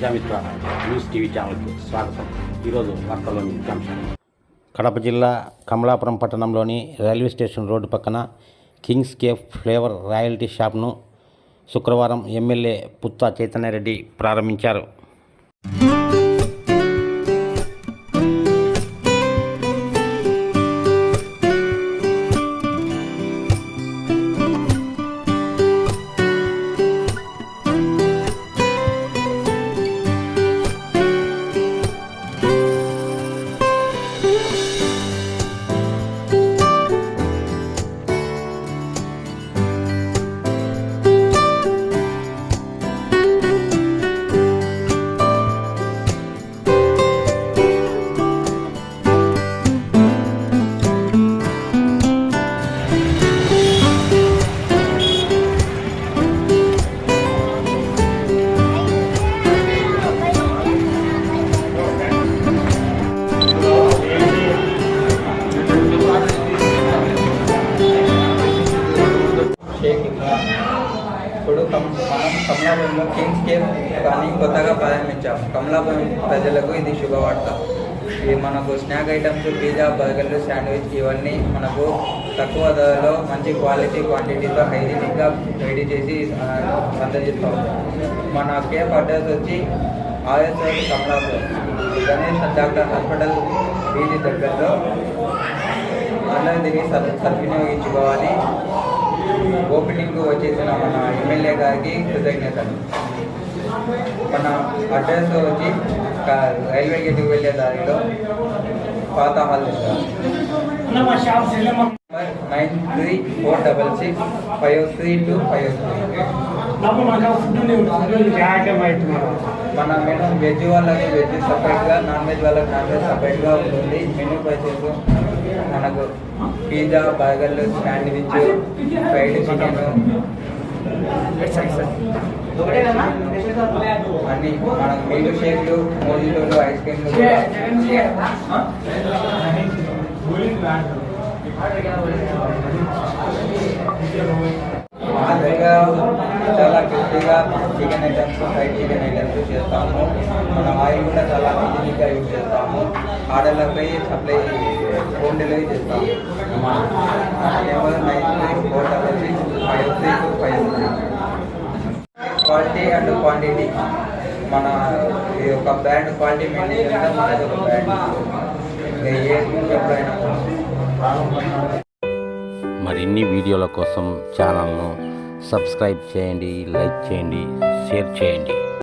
Prajamitra news TV ఛానల్కి స్వాగతం. ఈరోజు వార్తల్లోని ముఖ్యాంశాలు కడప జిల్లా కమలాపురం పట్టణంలోని రైల్వే స్టేషన్ రోడ్డు పక్కన కింగ్స్ కేఫ్ ఫ్లేవర్ రాయల్టీ షాప్ను శుక్రవారం ఎమ్మెల్యే పుత్తా చైతన్యరెడ్డి ప్రారంభించారు. కమలాపురంలో కింగ్స్ కేఫ్ కానీ కొత్తగా ప్రారంభించాం. కమలాపురం ప్రజలకు ఇది శుభవార్త. ఇది మనకు స్నాక్ ఐటమ్స్ పిజ్జా బర్గర్లు శాండ్విచ్ ఇవన్నీ మనకు తక్కువ ధరలో మంచి క్వాలిటీ క్వాంటిటీతో హైజీనిక్గా రెడీ చేసి అందజేస్తాం మన కేఫ్ అడ్రస్ వచ్చి RSS road Kamalapuram Ganesh doctor hospital వీధి దగ్గరలో. అందరూ దీన్ని సద్వినియోగించుకోవాలి. ఓపెనింగ్ వచ్చేసిన మన ఎమ్మెల్యే గారికి కృతజ్ఞతలు. మన అడ్రస్ వచ్చి రైల్వే గేట్కి వెళ్ళే దారిలో పాత hall nine three four double six five three two five three మన మెనూ వెజ్ వాళ్ళకి వెజ్ సపరేట్గా నాన్ వెజ్ వాళ్ళకి నాన్ వెజ్ సపరేట్గా ఉంటుంది. మెనూ ప్రైసెస్ మనకు పిజ్జా బర్గర్లు శాండ్విచ్ ఫ్రైడ్ చికెన్ అన్ని మనకు మిల్క్ షేక్లు మోజిటోలు ఐస్ క్రీమ్లు మా దగ్గర చాలా క్రిస్పీగా chicken items fried chicken items చేస్తాము. మన ఆయిల్ కూడా చాలా హైజీనిక్గా యూజ్ చేస్తాము. ఆర్డర్లపై సప్లై హోమ్ డెలివరీ చేస్తాము number nine four double six five three five quality and quantity. మన ఈ ఒక బ్రాండ్ క్వాలిటీ మెయింటైన్ చేయడం మనది ఒక బ్రాండ్. ఏ ఎప్పుడైనా మరిన్ని వీడియోల కోసం ఛానల్ను సబ్స్క్రైబ్ చేయండి లైక్ చేయండి షేర్ చేయండి.